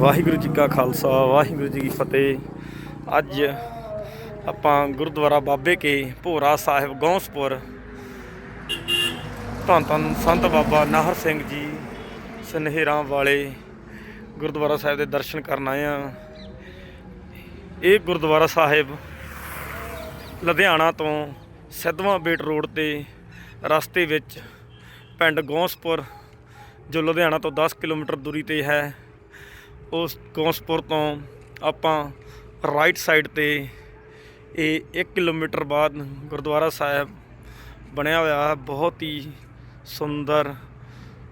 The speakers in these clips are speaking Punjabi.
ਵਾਹਿਗੁਰੂ ਜੀ ਕਾ ਖਾਲਸਾ, ਵਾਹਿਗੁਰੂ ਜੀ ਕੀ ਫਤਿਹ। ਅੱਜ ਆਪਾਂ ਗੁਰਦੁਆਰਾ ਬਾਬੇ ਕੇ ਭੋਰਾ ਸਾਹਿਬ ਗੌਂਸਪੁਰ। ਧੰਨ ਧੰਨ ਸੰਤ ਬਾਬਾ ਨਾਹਰ ਸਿੰਘ ਜੀ ਸਨੇਹਰਾਂ ਵਾਲੇ ਗੁਰਦੁਆਰਾ ਸਾਹਿਬ ਦੇ ਦਰਸ਼ਨ ਕਰਨ ਆਏ ਆ ਇਹ ਗੁਰਦੁਆਰਾ ਸਾਹਿਬ ਲੁਧਿਆਣਾ ਤੋਂ ਸਿੱਧਵਾਂ ਬੇਟ ਰੋਡ ਤੇ ਰਸਤੇ ਵਿੱਚ ਪਿੰਡ ਗੌਂਸਪੁਰ, ਜੋ ਲੁਧਿਆਣਾ ਤੋਂ 10 ਕਿਲੋਮੀਟਰ ਦੂਰੀ ਤੇ ਹੈ। ਉਸ ਗੌਂਸਪੁਰ ਤੋਂ ਆਪਾਂ ਰਾਈਟ ਸਾਈਡ ਤੇ ਇਹ 1 ਕਿਲੋਮੀਟਰ ਬਾਅਦ ਗੁਰਦੁਆਰਾ ਸਾਹਿਬ ਬਣਿਆ ਹੋਇਆ ਹੈ। ਬਹੁਤ ਹੀ ਸੁੰਦਰ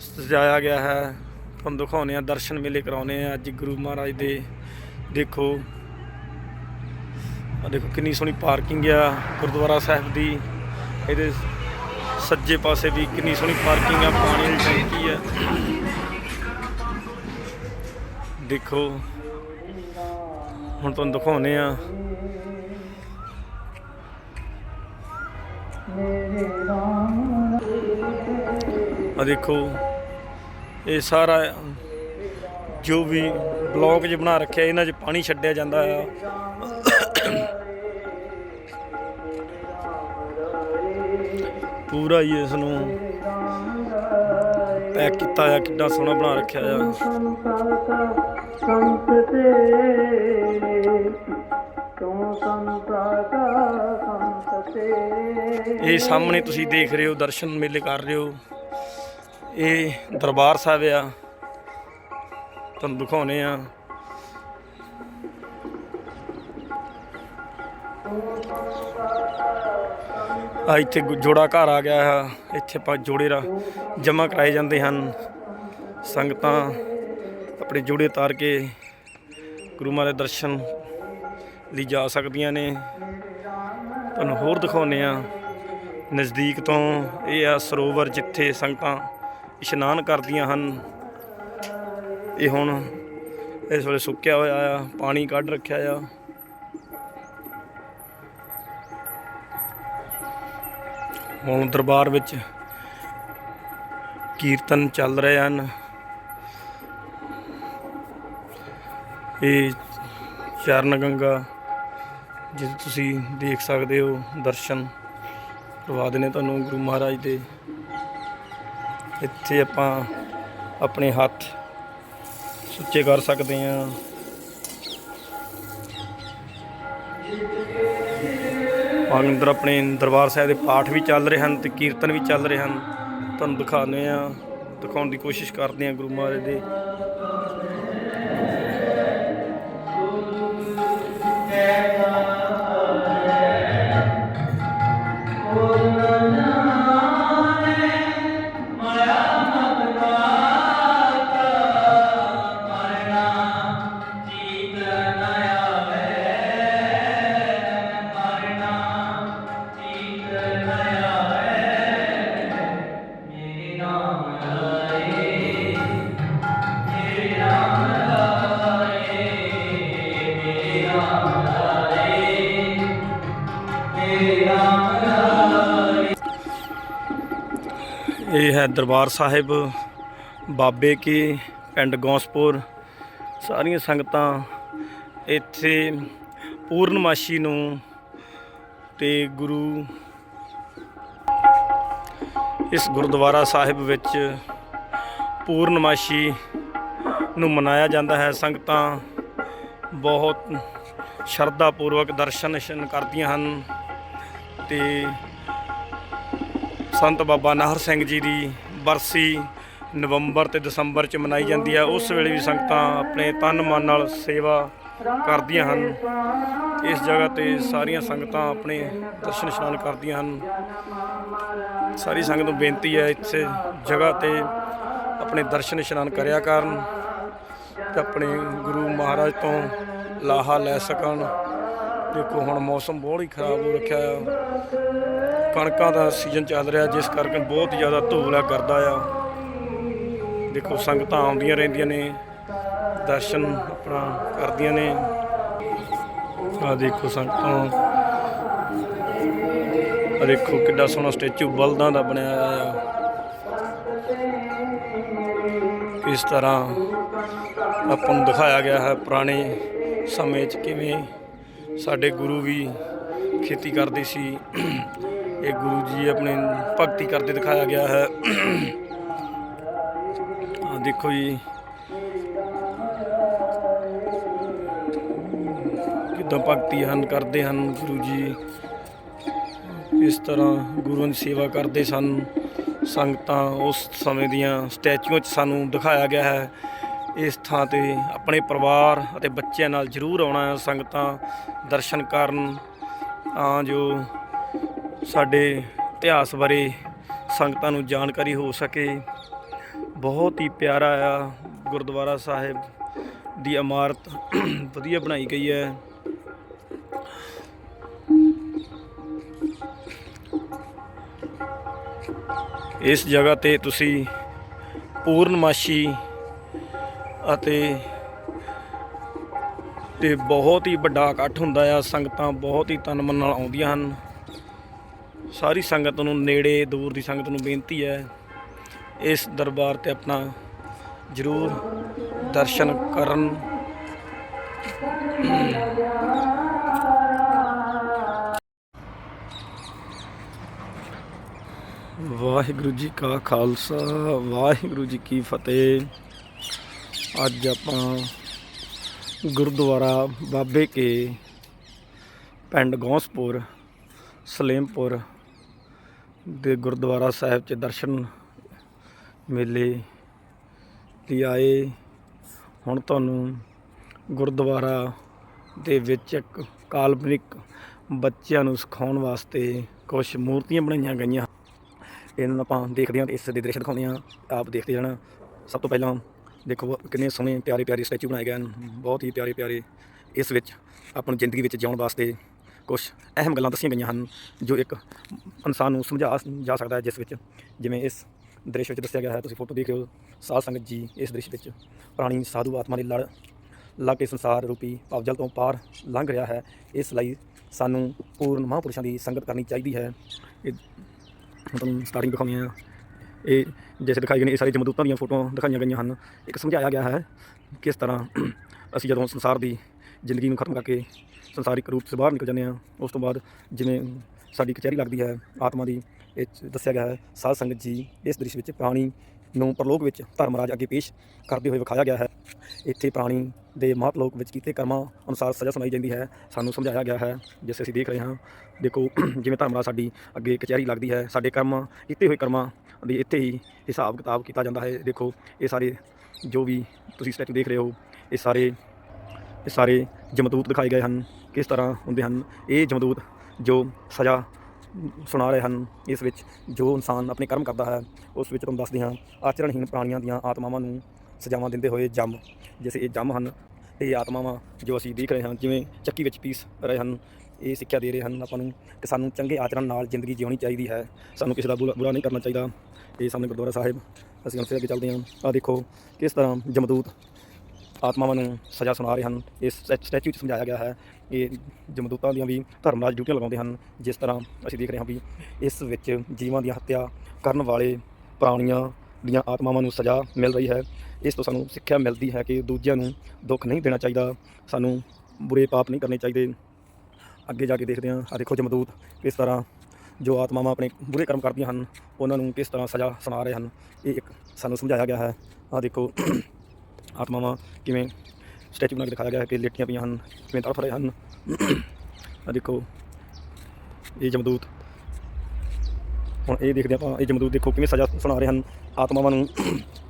ਸਜਾਇਆ ਗਿਆ ਹੈ। ਤੁਹਾਨੂੰ ਦਿਖਾਉਂਦੇ ਆ ਦਰਸ਼ਨ ਮੇਲੇ ਕਰਾਉਨੇ ਆ ਅੱਜ ਗੁਰੂ ਮਹਾਰਾਜ ਦੇ ਦੇਖੋ। ਆ ਦੇਖੋ ਕਿੰਨੀ ਸੋਹਣੀ ਪਾਰਕਿੰਗ ਆ ਗੁਰਦੁਆਰਾ ਸਾਹਿਬ ਦੀ। ਇਹਦੇ ਸੱਜੇ ਪਾਸੇ ਵੀ ਕਿੰਨੀ ਸੋਹਣੀ ਪਾਰਕਿੰਗ ਆ, ਪਾਣੀ ਦੀ ਟੈਂਕੀ ਆ। ਦੇਖੋ, ਹੁਣ ਤੁਹਾਨੂੰ ਦਿਖਾਉਨੇ ਆ ਆ ਦੇਖੋ, ਇਹ ਸਾਰਾ ਜੋ ਵੀ ਬਲੌਕ 'ਚ ਬਣਾ ਰੱਖਿਆ, ਇਹਨਾਂ 'ਚ ਪਾਣੀ ਛੱਡਿਆ ਜਾਂਦਾ ਆ। ਪੂਰਾ ਹੀ ਇਸ ਨੂੰ। ਪੈਕ ਕੀਤਾ ਆ ਕਿੰਨਾ ਸੋਹਣਾ ਬਣਾ ਰੱਖਿਆ ਆ। ਸੰਤ ਤੇਰੇ ਤੂੰ ਸੰਤਾ ਸੰਤ ਤੇਰੇ ਇਹ ਸਾਹਮਣੇ ਤੁਸੀਂ ਦੇਖ ਰਹੇ ਹੋ, ਦਰਸ਼ਨ ਮੇਲੇ ਕਰ ਰਹੇ ਹੋ। ਇਹ ਦਰਬਾਰ ਸਾਹਿਬ ਆ। ਤੁਹਾਨੂੰ ਦਿਖਾਉਨੇ ਆ। ਆ ਇੱਥੇ ਗੁ- ਜੋੜਾ ਘਰ ਆ ਗਿਆ ਹੈ ਇੱਥੇ ਆਪਾਂ ਜੋੜੇ ਰਾ ਜਮ੍ਹਾਂ ਕਰਾਏ ਜਾਂਦੇ ਹਨ। ਸੰਗਤਾਂ ਆਪਣੇ ਜੋੜੇ ਤਾਰ ਕੇ ਗੁਰੂ ਮਹਾਰਾਜ ਦਰਸ਼ਨ ਲਈ ਜਾ ਸਕਦੀਆਂ ਨੇ। ਤੁਹਾਨੂੰ ਹੋਰ ਦਿਖਾਉਨੇ ਆ ਨਜ਼ਦੀਕ ਤੋਂ ਇਹ ਆ ਸਰੋਵਰ ਜਿੱਥੇ ਸੰਗਤਾਂ ਇਸ਼ਨਾਨ ਕਰਦੀਆਂ ਹਨ। ਇਹ ਹੁਣ ਇਸ ਵੇਲੇ ਸੁੱਕਿਆ ਹੋਇਆ ਆ, ਪਾਣੀ ਕੱਢ ਰੱਖਿਆ ਆ। ਹੁਣ ਦਰਬਾਰ ਵਿੱਚ ਕੀਰਤਨ ਚੱਲ ਰਹੇ ਹਨ। ਇਹ ਚਰਨ ਗੰਗਾ ਜਿਸ ਤੁਸੀਂ ਦੇਖ ਸਕਦੇ ਹੋ, ਦਰਸ਼ਨ ਕਰਵਾ ਨੇ ਤੁਹਾਨੂੰ ਗੁਰੂ ਮਹਾਰਾਜ ਦੇ। ਇੱਥੇ ਆਪਾਂ ਆਪਣੇ ਹੱਥ ਸੁੱਚੇ ਕਰ ਸਕਦੇ ਹਾਂ। ਅੰਦਰ ਆਪਣੇ ਦਰਬਾਰ ਸਾਹਿਬ ਦੇ ਪਾਠ ਵੀ ਚੱਲ ਰਹੇ ਹਨ ਤੇ ਕੀਰਤਨ ਵੀ ਚੱਲ ਰਹੇ ਹਨ। ਤੁਹਾਨੂੰ ਦਿਖਾਉਂਦੇ ਆ ਦਿਖਾਉਣ ਦੀ ਕੋਸ਼ਿਸ਼ ਕਰਦੇ ਆ ਗੁਰੂ ਮਹਾਰਾਜ ਦੇ ਦਰਬਾਰ ਸਾਹਿਬ, ਬਾਬੇ ਕੀ, ਪਿੰਡ ਗੌਂਸਪੁਰ, ਸਾਰੀਆਂ ਸੰਗਤਾਂ ਇੱਥੇ ਪੂਰਨਮਾਸ਼ੀ ਨੂੰ ਤੇ ਗੁਰੂ ਇਸ ਗੁਰਦੁਆਰਾ ਸਾਹਿਬ ਵਿੱਚ ਪੂਰਨਮਾਸ਼ੀ ਨੂੰ ਮਨਾਇਆ ਜਾਂਦਾ ਹੈ। ਸੰਗਤਾਂ ਬਹੁਤ ਸ਼ਰਧਾ ਪੂਰਵਕ ਦਰਸ਼ਨ ਇਸ਼ਨ ਕਰਦੀਆਂ ਹਨ ਤੇ ਸੰਤ ਬਾਬਾ ਨਾਹਰ ਸਿੰਘ ਜੀ ਦੀ ਬਰਸੀ ਨਵੰਬਰ ਤੇ ਦਸੰਬਰ ਚ ਮਨਾਈ ਜਾਂਦੀ ਹੈ ਉਸ ਵੇਲੇ ਵੀ ਸੰਗਤਾਂ ਆਪਣੇ ਤਨ ਮਨ ਨਾਲ ਸੇਵਾ ਕਰਦੀਆਂ ਹਨ। ਇਸ ਜਗ੍ਹਾ ਤੇ ਸਾਰੀਆਂ ਸੰਗਤਾਂ ਆਪਣੇ ਦਰਸ਼ਨ ਇਸ਼ਨਾਨ ਕਰਦੀਆਂ ਹਨ। ਸਾਰੀ ਸੰਗਤ ਨੂੰ ਬੇਨਤੀ ਹੈ ਇੱਥੇ ਜਗ੍ਹਾ ਤੇ ਆਪਣੇ ਦਰਸ਼ਨ ਇਸ਼ਨਾਨ ਕਰਿਆ ਕਰਨ ਤੇ ਆਪਣੇ ਗੁਰੂ ਮਹਾਰਾਜ ਤੋਂ ਲਾਹਾ ਲੈ ਸਕਣ। ਦੇਖੋ ਹੁਣ ਮੌਸਮ ਬਹੁਤ ਹੀ ਖਰਾਬ ਹੋ ਰੱਖਿਆ ਆ। ਕਣਕਾਂ ਦਾ ਸੀਜ਼ਨ ਚੱਲ ਰਿਹਾ, ਜਿਸ ਕਰਕੇ ਬਹੁਤ ਜ਼ਿਆਦਾ ਧੂਲ ਆ ਕਰਦਾ ਆ। ਦੇਖੋ, ਸੰਗਤਾਂ ਆਉਂਦੀਆਂ ਰਹਿੰਦੀਆਂ ਨੇ, ਦਰਸ਼ਨ ਆਪਣਾ ਕਰਦੀਆਂ ਨੇ। ਆ ਦੇਖੋ ਸੰਗਤਾਂ। ਆ ਦੇਖੋ ਕਿੱਡਾ ਸੋਹਣਾ ਸਟੈਚੂ ਬਲਦਾਂ ਦਾ ਬਣਿਆ ਹੋਇਆ ਆ। ਇਸ ਤਰ੍ਹਾਂ ਆਪਾਂ ਨੂੰ ਦਿਖਾਇਆ ਗਿਆ ਹੈ ਪੁਰਾਣੇ ਸਮੇਂ 'ਚ ਕਿਵੇਂ ਸਾਡੇ ਗੁਰੂ ਵੀ ਖੇਤੀ ਕਰਦੇ ਸੀ। ਇਹ ਗੁਰੂ ਜੀ ਆਪਣੇ ਭਗਤੀ ਕਰਦੇ ਦਿਖਾਇਆ ਗਿਆ ਹੈ। ਆ ਦੇਖੋ ਜੀ। ਕਿੱਦਾਂ ਭਗਤੀ ਹਨ, ਕਰਦੇ ਹਨ ਗੁਰੂ ਜੀ। ਇਸ ਤਰ੍ਹਾਂ ਗੁਰੂਆਂ ਦੀ ਸੇਵਾ ਕਰਦੇ ਸਨ। ਸੰਗਤਾਂ ਉਸ ਸਮੇਂ ਦੀਆਂ ਸਟੈਚੂਆਂ 'ਚ ਸਾਨੂੰ ਦਿਖਾਇਆ ਗਿਆ ਹੈ। ਇਸ ਥਾਂ ਤੇ ਆਪਣੇ ਪਰਿਵਾਰ ਅਤੇ ਬੱਚਿਆਂ ਨਾਲ ਜ਼ਰੂਰ ਆਉਣਾ ਹੈ ਸੰਗਤਾਂ, ਦਰਸ਼ਨ ਕਰਨ, ਤਾਂ ਜੋ ਸਾਡੇ ਇਤਿਹਾਸ ਬਾਰੇ ਸੰਗਤਾਂ ਨੂੰ ਜਾਣਕਾਰੀ ਹੋ ਸਕੇ। ਬਹੁਤ ਹੀ ਪਿਆਰਾ ਆ ਗੁਰਦੁਆਰਾ ਸਾਹਿਬ ਦੀ ਇਮਾਰਤ ਵਧੀਆ ਬਣਾਈ ਗਈ ਹੈ। ਇਸ ਜਗ੍ਹਾ ਤੇ ਤੁਸੀਂ ਪੂਰਨਮਾਸ਼ੀ ਅਤੇ ਤੇ ਬਹੁਤ ਹੀ ਵੱਡਾ ਇਕੱਠ ਹੁੰਦਾ ਆ, ਸੰਗਤਾਂ ਬਹੁਤ ਹੀ ਤਨ ਮਨ ਨਾਲ ਆਉਂਦੀਆਂ ਹਨ। ਸਾਰੀ ਸੰਗਤ ਨੂੰ ਨੇੜੇ ਦੂਰ ਦੀ ਸੰਗਤ ਨੂੰ ਬੇਨਤੀ ਹੈ, ਇਸ ਦਰਬਾਰ ਤੇ ਆਪਣਾ ਜ਼ਰੂਰ ਦਰਸ਼ਨ ਕਰਨ। ਵਾਹਿਗੁਰੂ ਜੀ ਕਾ ਖਾਲਸਾ, ਵਾਹਿਗੁਰੂ ਜੀ ਕੀ ਫਤਿਹ। ਅੱਜ ਆਪਾਂ ਗੁਰਦੁਆਰਾ ਬਾਬੇ ਕੇ ਪਿੰਡ ਗੌਸਪੁਰ, ਸਲੇਮਪੁਰ ਦੇ ਗੁਰਦੁਆਰਾ ਸਾਹਿਬ 'ਚ ਦਰਸ਼ਨ ਮੇਲੇ ਲਈ ਆਏ। ਹੁਣ ਤੁਹਾਨੂੰ ਗੁਰਦੁਆਰਾ ਦੇ ਵਿੱਚ ਇੱਕ ਕਾਲਪਨਿਕ ਬੱਚਿਆਂ ਨੂੰ ਸਿਖਾਉਣ ਵਾਸਤੇ ਕੁਝ ਮੂਰਤੀਆਂ ਬਣਾਈਆਂ ਗਈਆਂ। ਇਹਨਾਂ ਨੂੰ ਆਪਾਂ ਦੇਖਦੇ ਹਾਂ ਤੇ ਇਸ ਦੇ ਦ੍ਰਿਸ਼ ਦਿਖਾਉਂਦੇ ਹਾਂ। ਆਪ ਦੇਖਦੇ ਜਾਣਾ ਸਭ ਤੋਂ ਪਹਿਲਾਂ ਦੇਖੋ, ਕਿੰਨੇ ਸੋਹਣੇ ਪਿਆਰੇ ਪਿਆਰੇ ਸਟੈਚੂ ਬਣਾਏ ਗਏ ਹਨ। ਬਹੁਤ ਹੀ ਪਿਆਰੇ ਪਿਆਰੇ ਇਸ ਵਿੱਚ ਆਪਣੀ ਜ਼ਿੰਦਗੀ ਵਿੱਚ ਜਿਉਣ ਵਾਸਤੇ ਕੁਝ ਅਹਿਮ ਗੱਲਾਂ ਦੱਸੀਆਂ ਗਈਆਂ ਹਨ, ਜੋ ਇੱਕ ਇਨਸਾਨ ਨੂੰ ਸਮਝਾ ਜਾ ਸਕਦਾ ਹੈ ਜਿਸ ਵਿੱਚ ਜਿਵੇਂ ਇਸ ਦ੍ਰਿਸ਼ ਵਿੱਚ ਦੱਸਿਆ ਗਿਆ ਹੈ, ਤੁਸੀਂ ਫੋਟੋ ਦੇਖਿਓ, ਸਾਧ ਸੰਗਤ ਜੀ ਇਸ ਦ੍ਰਿਸ਼ ਵਿੱਚ ਪ੍ਰਾਣੀ ਸਾਧੂ ਆਤਮਾ ਦੀ ਲੜ ਲਾ ਕੇ ਸੰਸਾਰ ਰੂਪੀ ਭਵਜਲ ਤੋਂ ਪਾਰ ਲੰਘ ਰਿਹਾ ਹੈ। ਇਸ ਲਈ ਸਾਨੂੰ ਪੂਰਨ ਮਹਾਂਪੁਰਸ਼ਾਂ ਦੀ ਸੰਗਤ ਕਰਨੀ ਚਾਹੀਦੀ ਹੈ। ਇਹ ਹੁਣ ਤੁਹਾਨੂੰ ਸਟਾਰਟਿੰਗ ਦਿਖਾਉਂਦੇ ਆ ਇਹ ਜੈਸੇ ਦਿਖਾਈ ਗਏ ਨੇ, ਇਹ ਸਾਰੇ ਜਮਦੂਤਾਂ ਦੀਆਂ ਫੋਟੋਆਂ ਦਿਖਾਈਆਂ ਗਈਆਂ ਹਨ। ਇੱਕ ਸਮਝਾਇਆ ਗਿਆ ਹੈ ਕਿਸ ਤਰ੍ਹਾਂ ਅਸੀਂ ਜਦੋਂ ਸੰਸਾਰ ਦੀ ਜ਼ਿੰਦਗੀ ਨੂੰ ਖਤਮ ਕਰਕੇ ਸੰਸਾਰਿਕ ਰੂਪ ਤੋਂ ਬਾਹਰ ਨਿਕਲ ਜਾਂਦੇ ਹਾਂ, ਉਸ ਤੋਂ ਬਾਅਦ ਜਿਵੇਂ ਸਾਡੀ ਕਚਹਿਰੀ ਲੱਗਦੀ ਹੈ, ਆਤਮਾ ਦੀ, ਇਹ 'ਚ ਦੱਸਿਆ ਗਿਆ ਹੈ, ਸਾਧ ਸੰਗਤ ਜੀ ਇਸ ਦ੍ਰਿਸ਼ ਵਿੱਚ ਪ੍ਰਾਣੀ ਨੂੰ ਪ੍ਰਲੋਕ ਵਿੱਚ ਧਰਮਰਾਜ ਅੱਗੇ ਪੇਸ਼ ਕਰਦੇ ਹੋਏ ਵਿਖਾਇਆ ਗਿਆ ਹੈ। ਇੱਥੇ ਪ੍ਰਾਣੀ ਦੇ ਮਹਤਲੋਕ ਵਿੱਚ ਕੀਤੇ ਕਰਮਾਂ ਅਨੁਸਾਰ ਸਜ਼ਾ ਸੁਣਾਈ ਜਾਂਦੀ ਹੈ। ਸਾਨੂੰ ਸਮਝਾਇਆ ਗਿਆ ਹੈ, ਜਿਸ ਅਸੀਂ ਦੇਖ ਰਹੇ ਹਾਂ, ਦੇਖੋ, ਜਿਵੇਂ ਧਰਮਰਾਜ ਸਾਡੀ ਅੱਗੇ ਕਚਹਿਰੀ ਲੱਗਦੀ ਹੈ, ਸਾਡੇ ਕਰਮ, ਕੀਤੇ ਹੋਏ ਕਰਮਾਂ ਦੀ ਇੱਥੇ ਹੀ ਹਿਸਾਬ ਕਿਤਾਬ ਕੀਤਾ ਜਾਂਦਾ ਹੈ। ਦੇਖੋ, ਇਹ ਸਾਰੇ ਜੋ ਵੀ ਤੁਸੀਂ ਸਟੈਚੂ ਦੇਖ ਰਹੇ ਹੋ, ਇਹ ਸਾਰੇ ਇਹ ਸਾਰੇ ਜਮਦੂਤ ਦਿਖਾਏ ਗਏ ਹਨ। ਕਿਸ ਤਰ੍ਹਾਂ ਹੁੰਦੇ ਹਨ? ਇਹ ਜਮਦੂਤ ਜੋ ਸਜ਼ਾ ਸੁਣਾ ਰਹੇ ਹਨ, ਇਸ ਵਿੱਚ ਜੋ ਇਨਸਾਨ ਆਪਣੇ ਕਰਮ ਕਰਦਾ ਹੈ, ਉਸ ਵਿੱਚ ਤੁਹਾਨੂੰ ਦੱਸਦੇ ਹਾਂ, ਆਚਰਣਹੀਣ ਪ੍ਰਾਣੀਆਂ ਦੀਆਂ ਆਤਮਾਵਾਂ ਨੂੰ ਸਜ਼ਾਵਾਂ ਦਿੰਦੇ ਹੋਏ ਜੰਮ ਜਿਵੇਂ ਇਹ ਜੰਮ ਹਨ, ਇਹ ਆਤਮਾਵਾਂ ਜੋ ਅਸੀਂ ਦੇਖ ਰਹੇ ਹਾਂ, ਜਿਵੇਂ ਚੱਕੀ ਵਿੱਚ ਪੀਸ ਰਹੇ ਹਨ, ਇਹ ਸਿੱਖਿਆ ਦੇ ਰਹੇ ਹਨ ਆਪਾਂ ਨੂੰ ਕਿ ਸਾਨੂੰ ਚੰਗੇ ਆਚਰਣ ਨਾਲ ਜ਼ਿੰਦਗੀ ਜਿਉਣੀ ਚਾਹੀਦੀ ਹੈ, ਸਾਨੂੰ ਕਿਸੇ ਦਾ ਬੁਰਾ ਬੁਰਾ ਨਹੀਂ ਕਰਨਾ ਚਾਹੀਦਾ। ਇਹ ਸਾਹਮਣੇ ਗੁਰਦੁਆਰਾ ਸਾਹਿਬ, ਅਸੀਂ ਹੁਣ ਫਿਰ ਅੱਗੇ ਚੱਲਦੇ ਹਾਂ। ਆ ਦੇਖੋ ਕਿਸ ਤਰ੍ਹਾਂ ਜਮਦੂਤ ਆਤਮਾਵਾਂ ਨੂੰ ਸਜ਼ਾ ਸੁਣਾ ਰਹੇ ਹਨ। ਇਸ ਸਟੈ- ਸਟੈਚੂ 'ਚ ਸਮਝਾਇਆ ਗਿਆ ਹੈ ਇਹ ਜਮਦੂਤਾਂ ਦੀਆਂ ਵੀ ਧਰਮਰਾਜ ਡਿਊਟੀਆਂ ਲਗਾਉਂਦੇ ਹਨ, ਜਿਸ ਤਰ੍ਹਾਂ ਅਸੀਂ ਦੇਖ ਰਹੇ ਹਾਂ ਵੀ ਇਸ ਵਿੱਚ ਜੀਵਾਂ ਦੀਆਂ ਹੱਤਿਆ ਕਰਨ ਵਾਲੇ ਪ੍ਰਾਣੀਆਂ ਦੀਆਂ ਆਤਮਾਵਾਂ ਨੂੰ ਸਜ਼ਾ ਮਿਲ ਰਹੀ ਹੈ। ਇਸ ਤੋਂ ਸਾਨੂੰ ਸਿੱਖਿਆ ਮਿਲਦੀ ਹੈ ਕਿ ਦੂਜਿਆਂ ਨੂੰ ਦੁੱਖ ਨਹੀਂ ਦੇਣਾ ਚਾਹੀਦਾ, ਸਾਨੂੰ ਬੁਰੇ ਪਾਪ ਨਹੀਂ ਕਰਨੇ ਚਾਹੀਦੇ। ਅੱਗੇ ਜਾ ਕੇ ਦੇਖਦੇ ਹਾਂ ਆ ਦੇਖੋ ਜਮਦੂਤ, ਕਿਸ ਤਰ੍ਹਾਂ ਜੋ ਆਤਮਾਵਾਂ ਆਪਣੇ ਬੁਰੇ ਕਰਮ ਕਰਦੀਆਂ ਹਨ, ਉਹਨਾਂ ਨੂੰ ਕਿਸ ਤਰ੍ਹਾਂ ਸਜ਼ਾ ਸੁਣਾ ਰਹੇ ਹਨ। ਇਹ ਇੱਕ ਸਾਨੂੰ ਸਮਝਾਇਆ ਗਿਆ ਹੈ। ਆ ਦੇਖੋ ਆਤਮਾਵਾਂ ਕਿਵੇਂ ਸਟੈਚੂ ਬਣਾ ਕੇ ਦਿਖਾਇਆ ਗਿਆ ਹੈ ਕਿ ਲੇਟੀਆਂ ਪਈਆਂ ਹਨ, ਕਿਵੇਂ ਤੜਫ ਰਹੇ ਹਨ। ਆ ਦੇਖੋ, ਇਹ ਜਮਦੂਤ। ਹੁਣ ਇਹ ਦੇਖਦੇ ਆਪਾਂ, ਇਹ ਜਮਦੂਤ ਦੇਖੋ ਕਿਵੇਂ ਸਜ਼ਾ ਸੁਣਾ ਰਹੇ ਹਨ। ਆਤਮਾਵਾਂ ਨੂੰ,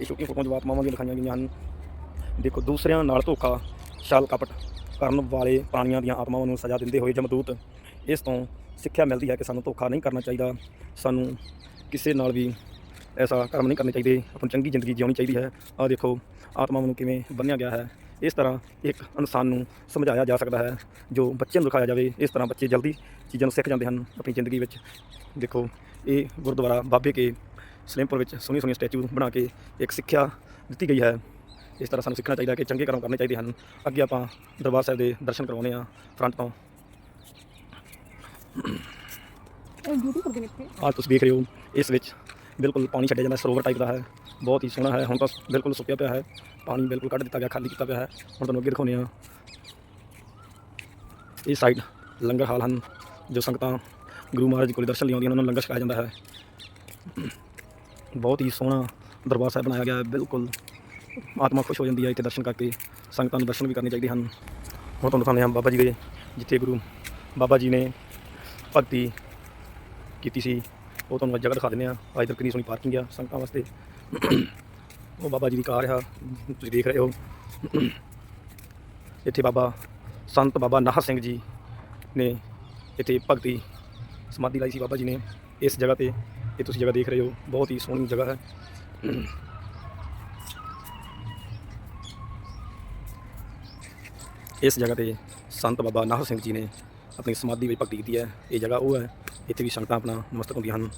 ਇਹ ਛੋਟੀਆਂ ਫੋਟੋਆਂ ਜੋ ਆਤਮਾਵਾਂ ਦੀਆਂ ਦਿਖਾਈਆਂ ਗਈਆਂ ਹਨ। ਦੇਖੋ, ਦੂਸਰਿਆਂ ਨਾਲ ਧੋਖਾ, ਛਲ ਕਪਟ ਕਰਨ ਵਾਲੇ ਪ੍ਰਾਣੀਆਂ ਦੀਆਂ ਆਤਮਾਵਾਂ ਨੂੰ ਸਜ਼ਾ ਦਿੰਦੇ ਹੋਏ ਜਮਦੂਤ, ਇਸ ਤੋਂ ਸਿੱਖਿਆ ਮਿਲਦੀ ਹੈ ਕਿ ਸਾਨੂੰ ਧੋਖਾ ਨਹੀਂ ਕਰਨਾ ਚਾਹੀਦਾ। ਸਾਨੂੰ ਕਿਸੇ ਨਾਲ ਵੀ ਐਸਾ ਕਰਮ ਨਹੀਂ ਕਰਨੇ ਚਾਹੀਦੇ। ਆਪਣੀ ਚੰਗੀ ਜ਼ਿੰਦਗੀ ਜਿਉਣੀ ਚਾਹੀਦੀ ਹੈ। ਆਹ ਦੇਖੋ ਆਤਮਾਵਾਂ ਨੂੰ ਕਿਵੇਂ ਬੰਨਿਆ ਗਿਆ ਹੈ ਇਸ ਤਰ੍ਹਾਂ ਇੱਕ ਇਨਸਾਨ ਨੂੰ ਸਮਝਾਇਆ ਜਾ ਸਕਦਾ ਹੈ ਜੋ ਬੱਚਿਆਂ ਨੂੰ ਦਿਖਾਇਆ ਜਾਵੇ ਇਸ ਤਰ੍ਹਾਂ ਬੱਚੇ ਜਲਦੀ ਚੀਜ਼ਾਂ ਨੂੰ ਸਿੱਖ ਜਾਂਦੇ ਹਨ ਆਪਣੀ ਜ਼ਿੰਦਗੀ ਵਿੱਚ। ਦੇਖੋ ਇਹ ਗੁਰਦੁਆਰਾ ਬਾਬੇ ਕੇ ਸਲੇਮਪੁਰ ਵਿੱਚ ਸੋਹਣੀ ਸੋਹਣੀ ਸਟੈਚੂ ਬਣਾ ਕੇ ਇੱਕ ਸਿੱਖਿਆ ਦਿੱਤੀ ਗਈ ਹੈ। ਇਸ ਤਰ੍ਹਾਂ ਸਾਨੂੰ ਸਿੱਖਣਾ ਚਾਹੀਦਾ ਕਿ ਚੰਗੇ ਕਰਮ ਕਰਨੇ ਚਾਹੀਦੇ ਹਨ। ਅੱਗੇ ਆਪਾਂ ਦਰਬਾਰ ਸਾਹਿਬ ਦੇ ਦਰਸ਼ਨ ਕਰਵਾਉਂਦੇ ਹਾਂ ਫਰੰਟ ਤੋਂ। ਆਹ ਤੁਸੀਂ ਦੇਖ ਰਹੇ ਹੋ ਇਸ ਵਿੱਚ ਬਿਲਕੁਲ ਪਾਣੀ ਛੱਡਿਆ ਜਾਂਦਾ, ਸਰੋਵਰ ਟਾਈਪ ਦਾ ਹੈ। ਬਹੁਤ ਹੀ ਸੋਹਣਾ ਹੈ। ਹੁਣ ਤਾਂ ਬਿਲਕੁਲ ਸੁੱਕਿਆ ਪਿਆ ਹੈ। ਪਾਣੀ ਬਿਲਕੁਲ ਕੱਢ ਦਿੱਤਾ ਗਿਆ, ਖਾਲੀ ਕੀਤਾ ਪਿਆ ਹੈ। ਹੁਣ ਤੁਹਾਨੂੰ ਅੱਗੇ ਦਿਖਾਉਂਦੇ ਹਾਂ। ਇਹ ਸਾਈਡ ਲੰਗਰ ਹਾਲ ਹਨ, ਜੋ ਸੰਗਤਾਂ ਗੁਰੂ ਮਹਾਰਾਜ ਕੋਲ ਦਰਸ਼ਨ ਲਈ ਆਉਂਦੀਆਂ, ਉਹਨਾਂ ਨੂੰ ਲੰਗਰ ਛਕਾਇਆ ਜਾਂਦਾ ਹੈ। ਬਹੁਤ ਹੀ ਸੋਹਣਾ ਦਰਬਾਰ ਸਾਹਿਬ ਬਣਾਇਆ ਗਿਆ ਹੈ। ਬਿਲਕੁਲ ਆਤਮਾ ਖੁਸ਼ ਹੋ ਜਾਂਦੀ ਹੈ ਇੱਥੇ ਦਰਸ਼ਨ ਕਰਕੇ। ਸੰਗਤਾਂ ਨੂੰ ਦਰਸ਼ਨ ਵੀ ਕਰਨੇ ਚਾਹੀਦੇ ਹਨ। ਹੁਣ ਤੁਹਾਨੂੰ ਦਿਖਾਉਂਦੇ ਹਾਂ ਬਾਬਾ ਜੀ ਦੇ, ਜਿੱਥੇ ਗੁਰੂ ਬਾਬਾ ਜੀ ਨੇ ਭਗਤੀ ਕੀਤੀ ਸੀ। ਉਹ ਤੁਹਾਨੂੰ ਅੱਜ ਜਗ੍ਹਾ ਦਿਖਾ ਦਿੰਦੇ ਆ ਅੱਜ ਤੱਕ ਕਿੰਨੀ ਸੋਹਣੀ ਪਾਰਕਿੰਗ ਆ ਸੰਗਤਾਂ ਵਾਸਤੇ। ਉਹ ਬਾਬਾ ਜੀ ਦੀ ਕਾਰ ਆ, ਤੁਸੀਂ ਦੇਖ ਰਹੇ ਹੋ। ਇੱਥੇ ਬਾਬਾ ਸੰਤ ਬਾਬਾ ਨਾਹਰ ਸਿੰਘ ਜੀ ਨੇ ਇੱਥੇ ਭਗਤੀ ਸਮਾਧੀ ਲਾਈ ਸੀ ਬਾਬਾ ਜੀ ਨੇ। ਇਸ ਜਗ੍ਹਾ ਤੇ ਇਹ ਤੁਸੀਂ ਜਗ੍ਹਾ ਦੇਖ ਰਹੇ ਹੋ, ਬਹੁਤ ਹੀ ਸੋਹਣੀ ਜਗ੍ਹਾ ਹੈ। ਇਸ ਜਗ੍ਹਾ ਤੇ ਸੰਤ ਬਾਬਾ ਨਾਹਰ ਸਿੰਘ ਜੀ ਨੇ ਆਪਣੀ ਸਮਾਧੀ ਵਿੱਚ ਭਗਤੀ ਕੀਤੀ ਹੈ। ਇਹ ਜਗ੍ਹਾ ਉਹ ਹੈ, ਇੱਥੇ ਵੀ ਸੰਗਤਾਂ ਆਪਣਾ ਨਮਸਤਕ ਹੁੰਦੀਆਂ ਹਨ।